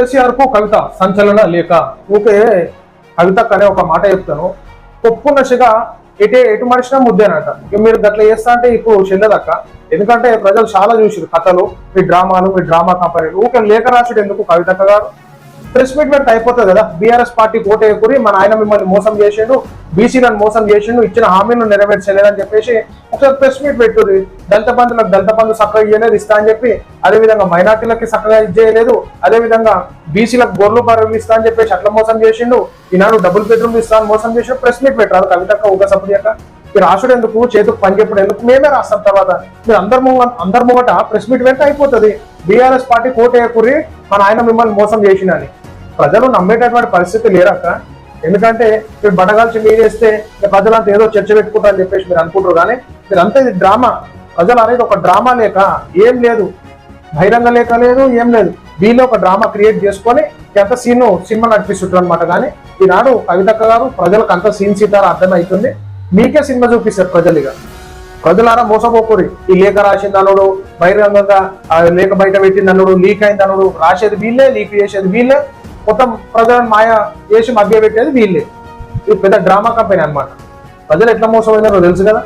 కేసీఆర్కు కవిత సంచలన లేక ఊకే కవితకు అనే ఒక మాట చెప్తాను. పప్పు నశగా ఎటే ఎటు మనిషినా ముద్దేనట. ఇక మీరు గట్లా చేస్తా అంటే ఇప్పుడు చెల్లదక్క. ఎందుకంటే ప్రజలు చాలా చూసారు కథలు. మీ డ్రామాలు మీ డ్రామా కంపెనీలు. ఊకే లేఖ రాసుడు ఎందుకు కవితక్క గారు? ప్రెస్ మీట్ పెడితే అయిపోతుంది కదా. బీఆర్ఎస్ పార్టీ కోటేయకూరి మన ఆయన మిమ్మల్ని మోసం చేసిండు బీసీలను మోసం చేసిండు ఇచ్చిన హామీలను నెరవేర్చలేదని చెప్పేసి ఒకసారి ప్రెస్ మీట్ పెట్టుర్రి. దళిత బంధులకు దళిత బంధు చక్కగా ఇయ్యలేదు ఇస్తా అని చెప్పి అదేవిధంగా మైనార్టీలకి చక్కగా ఇచ్చేయలేదు అదేవిధంగా బీసీలకు గొర్రెలు పరువులు ఇస్తా అని చెప్పేసి అట్లా మోసం చేసిండు ఈనాడు డబుల్ బెడ్రూమ్ ఇస్తా అని మోసం చేసి ప్రెస్ మీట్ పెట్టారు? కవితక్క ఒక సపర్యక మీరు రాసుడు ఎందుకు? చేతికి పని చెప్పడం ఎందుకు? మేమే రాస్తాం తర్వాత. మీరు అందరి ముంగ అందరి ముంగట ప్రెస్ మీట్ వెంట అయిపోతుంది. బీఆర్ఎస్ పార్టీ కోటేయకూరి మన ఆయన మిమ్మల్ని మోసం చేసినని ప్రజలు నమ్మేటటువంటి పరిస్థితి లేరక్క ఎందుకంటే మీరు బడగాల్చి మీరేస్తే ఇక ప్రజలంతా ఏదో చర్చ పెట్టుకుంటారని చెప్పేసి మీరు అనుకుంటారు. కానీ మీరంతా ఇది డ్రామా. ప్రజలు అనేది ఒక డ్రామా లేక ఏం లేదు. బహిరంగ లేక లేదు ఏం లేదు. దీనిలో ఒక డ్రామా క్రియేట్ చేసుకొని ఎంత సీన్ సినిమా నడిపిస్తుంటారు అనమాట కానీ ఈనాడు కవితక్క గారు ప్రజలకు అంత సీన్ సీతారా అర్థమవుతుంది మీకే సినిమా చూపిస్తారు ప్రజలు ఇక. ప్రజలారా మోసపోకూరి ఈ లేఖ రాసింది అనుడు బహిరంగంగా లేఖ బయట పెట్టింది అనుడు లీక్ అయింది అనుడు రాసేది వీళ్ళే లీక్ చేసేది వీళ్ళే. మొత్తం ప్రజలను మాయ చేసి మధ్య పెట్టేది వీళ్ళే. ఇది పెద్ద డ్రామా కంపెనీ అన్నమాట. ప్రజలు ఎట్లా మోసమైనారో తెలుసు కదా.